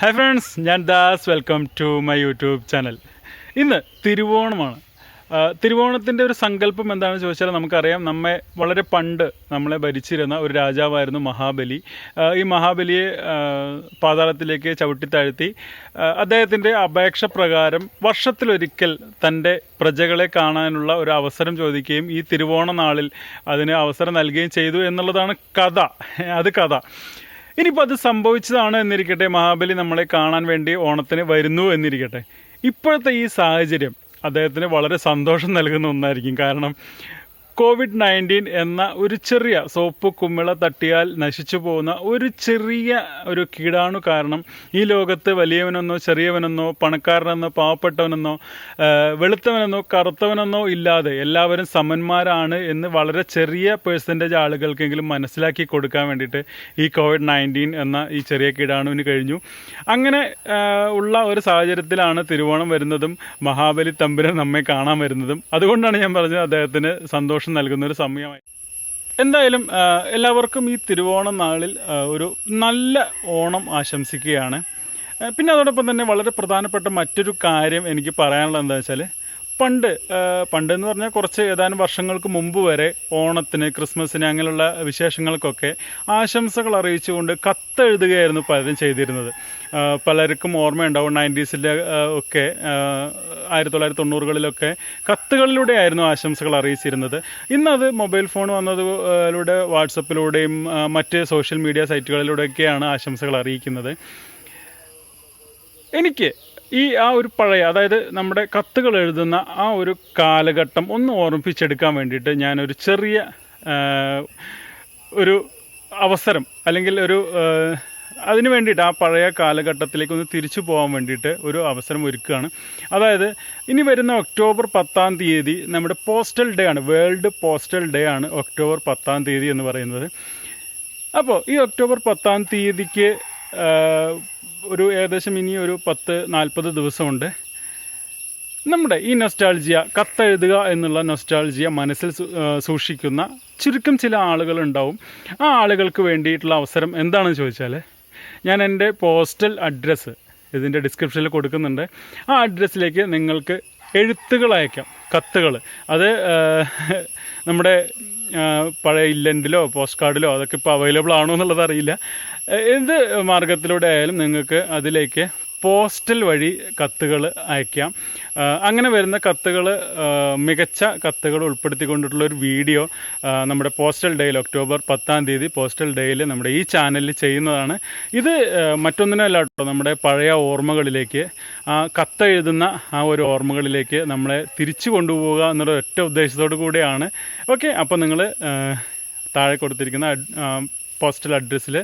Hi friends ഞാൻ Das. Welcome to my YouTube channel ഇന്ന് തിരുവോണമാണ്. തിരുവോണത്തിന്റെ ഒരു സങ്കല്പം എന്താണെന്ന് ചോദിച്ചാൽ നമുക്കറിയാം നമ്മെ വളരെ പണ്ട് നമ്മളെ ഭരിച്ചിരുന്ന ഒരു രാജാവായിരുന്നു മഹാബലി. ഈ മഹാബലിയെ പാതാളത്തിലേക്ക് ചവിട്ടിത്താഴ്ത്തി അദ്ദേഹത്തിന്റെ അപേക്ഷ പ്രകാരം വർഷത്തിലൊരിക്കൽ തന്റെ പ്രജകളെ കാണാനുള്ള ഒരു അവസരം ചോദിക്കുകയും ഈ തിരുവോണ നാളിൽ അതിന് അവസരം നൽകുകയും ചെയ്തു എന്നുള്ളതാണ് കഥ. അത് കഥ. ഇനിയിപ്പോൾ അത് സംഭവിച്ചതാണ് എന്നിരിക്കട്ടെ. മഹാബലി നമ്മളെ കാണാൻ വേണ്ടി ഓണത്തിന് വരുന്നു എന്നിരിക്കട്ടെ. ഇപ്പോഴത്തെ ഈ സാഹചര്യം അദ്ദേഹത്തിന് വളരെ സന്തോഷം നൽകുന്ന ഒന്നായിരിക്കും. കാരണം കോവിഡ് നയന്റീൻ എന്ന ഒരു ചെറിയ സോപ്പ് കുമ്മിള തട്ടിയാൽ നശിച്ചു പോകുന്ന ഒരു ചെറിയ ഒരു കീടാണു കാരണം ഈ ലോകത്ത് വലിയവനെന്നോ ചെറിയവനെന്നോ പണക്കാരനെന്നോ പാവപ്പെട്ടവനെന്നോ വെളുത്തവനെന്നോ കറുത്തവനെന്നോ ഇല്ലാതെ എല്ലാവരും സമന്മാരാണ് എന്ന് വളരെ ചെറിയ പേഴ്സന്റേജ് ആളുകൾക്കെങ്കിലും മനസ്സിലാക്കി കൊടുക്കാൻ വേണ്ടിയിട്ട് ഈ കോവിഡ് നയന്റീൻ എന്ന ഈ ചെറിയ കീടാണുവിന് കഴിഞ്ഞു. അങ്ങനെ ഉള്ള ഒരു സാഹചര്യത്തിലാണ് തിരുവോണം വരുന്നതും മഹാബലി തമ്പുരൻ നമ്മെ കാണാൻ വരുന്നതും. അതുകൊണ്ടാണ് ഞാൻ പറഞ്ഞത് അദ്ദേഹത്തിന് സന്തോഷം നൽകുന്ന ഒരു സമയമായി. എന്തായാലും എല്ലാവർക്കും ഈ തിരുവോണം നാളിൽ ഒരു നല്ല ഓണം ആശംസിക്കുകയാണ്. പിന്നെ അതോടൊപ്പം തന്നെ വളരെ പ്രധാനപ്പെട്ട മറ്റൊരു കാര്യം എനിക്ക് പറയാനുള്ളത് എന്താ വെച്ചാൽ പണ്ട് പണ്ട് എന്ന് പറഞ്ഞാൽ കുറച്ച് ഏതാനും വർഷങ്ങൾക്ക് മുമ്പ് വരെ ഓണത്തിന് ക്രിസ്മസിന് അങ്ങനെയുള്ള വിശേഷങ്ങൾക്കൊക്കെ ആശംസകൾ അറിയിച്ചുകൊണ്ട് കത്തെഴുതുകയായിരുന്നു പലരും ചെയ്തിരുന്നത്. പലർക്കും ഓർമ്മയുണ്ടാവും നയന്റീസിലെ ഒക്കെ ആയിരത്തി തൊള്ളായിരത്തി തൊണ്ണൂറുകളിലൊക്കെ കത്തുകളിലൂടെ ആയിരുന്നു ആശംസകൾ അറിയിച്ചിരുന്നത്. ഇന്നത് മൊബൈൽ ഫോൺ വന്നതിലൂടെ വാട്സപ്പിലൂടെയും മറ്റ് സോഷ്യൽ മീഡിയ സൈറ്റുകളിലൂടെയൊക്കെയാണ് ആശംസകൾ അറിയിക്കുന്നത്. എനിക്ക് ഈ ആ ഒരു പഴയ അതായത് നമ്മുടെ കത്തുകൾ എഴുതുന്ന ആ ഒരു കാലഘട്ടം ഒന്ന് ഓർമ്മിപ്പിച്ചെടുക്കാൻ വേണ്ടിയിട്ട് ഞാനൊരു ചെറിയ ഒരു അവസരം അല്ലെങ്കിൽ ഒരു അതിന് വേണ്ടിയിട്ട് ആ പഴയ കാലഘട്ടത്തിലേക്ക് ഒന്ന് തിരിച്ചു പോകാൻ വേണ്ടിയിട്ട് ഒരു അവസരം ഒരുക്കുകയാണ്. അതായത് ഇനി വരുന്ന ഒക്ടോബർ പത്താം തീയതി നമ്മുടെ പോസ്റ്റൽ ഡേ ആണ് വേൾഡ് പോസ്റ്റൽ ഡേ ആണ് ഒക്ടോബർ പത്താം തീയതി എന്ന് പറയുന്നത്. അപ്പോൾ ഈ ഒക്ടോബർ പത്താം തീയതിക്ക് ഒരു ഏകദേശം ഇനി ഒരു പത്ത് നാൽപ്പത് ദിവസമുണ്ട്. നമ്മുടെ ഈ നൊസ്റ്റാൾജിയ കത്തെഴുതുക എന്നുള്ള നൊസ്റ്റാൾജിയ മനസ്സിൽ സൂക്ഷിക്കുന്ന ചുരുക്കം ചില ആളുകളുണ്ടാവും. ആ ആളുകൾക്ക് വേണ്ടിയിട്ടുള്ള അവസരം എന്താണെന്ന് ചോദിച്ചാൽ ഞാൻ എന്റെ പോസ്റ്റൽ അഡ്രസ്സ് ഇതിന്റെ ഡിസ്ക്രിപ്ഷനിൽ കൊടുക്കുന്നുണ്ട്. ആ അഡ്രസ്സിലേക്ക് നിങ്ങൾക്ക് എഴുത്തുകൾ അയക്കാം കത്തുകൾ. അത് നമ്മുടെ പഴയ ഇല്ലൻഡിലോ പോസ്റ്റ് കാർഡിലോ അതൊക്കെ ഇപ്പോൾ അവൈലബിൾ ആണോ എന്നുള്ളത് അറിയില്ല. എന്ത് മാർഗത്തിലൂടെ ആയാലും നിങ്ങൾക്ക് അതിലേക്ക് പോസ്റ്റൽ വഴി കത്തുകൾ അയക്കാം. അങ്ങനെ വരുന്ന കത്തുകൾ മികച്ച കത്തുകൾ ഉൾപ്പെടുത്തിക്കൊണ്ടിട്ടുള്ള ഒരു വീഡിയോ നമ്മുടെ പോസ്റ്റൽ ഡേയിൽ ഒക്ടോബർ പത്താം തീയതി പോസ്റ്റൽ ഡേയിൽ നമ്മുടെ ഈ ചാനലിൽ ചെയ്യുന്നതാണ്. ഇത് മറ്റൊന്നിനല്ല കേട്ടോ നമ്മുടെ പഴയ ഓർമ്മകളിലേക്ക് ആ കത്തെഴുതുന്ന ആ ഒരു ഓർമ്മകളിലേക്ക് നമ്മളെ തിരിച്ചു കൊണ്ടുപോവുക എന്നുള്ള ഒറ്റ ഉദ്ദേശത്തോടു കൂടിയാണ്. ഓക്കെ അപ്പോൾ നിങ്ങൾ താഴെ കൊടുത്തിരിക്കുന്ന പോസ്റ്റൽ അഡ്രസ്സിൽ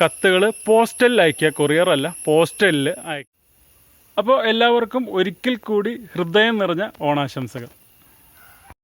കത്തുകൾ പോസ്റ്റലിൽ അയക്കുക. കൊറിയർ അല്ല പോസ്റ്റലിൽ അയക്കുക. അപ്പോൾ എല്ലാവർക്കും ഒരിക്കൽ കൂടി ഹൃദയം നിറഞ്ഞ ഓണാശംസകൾ.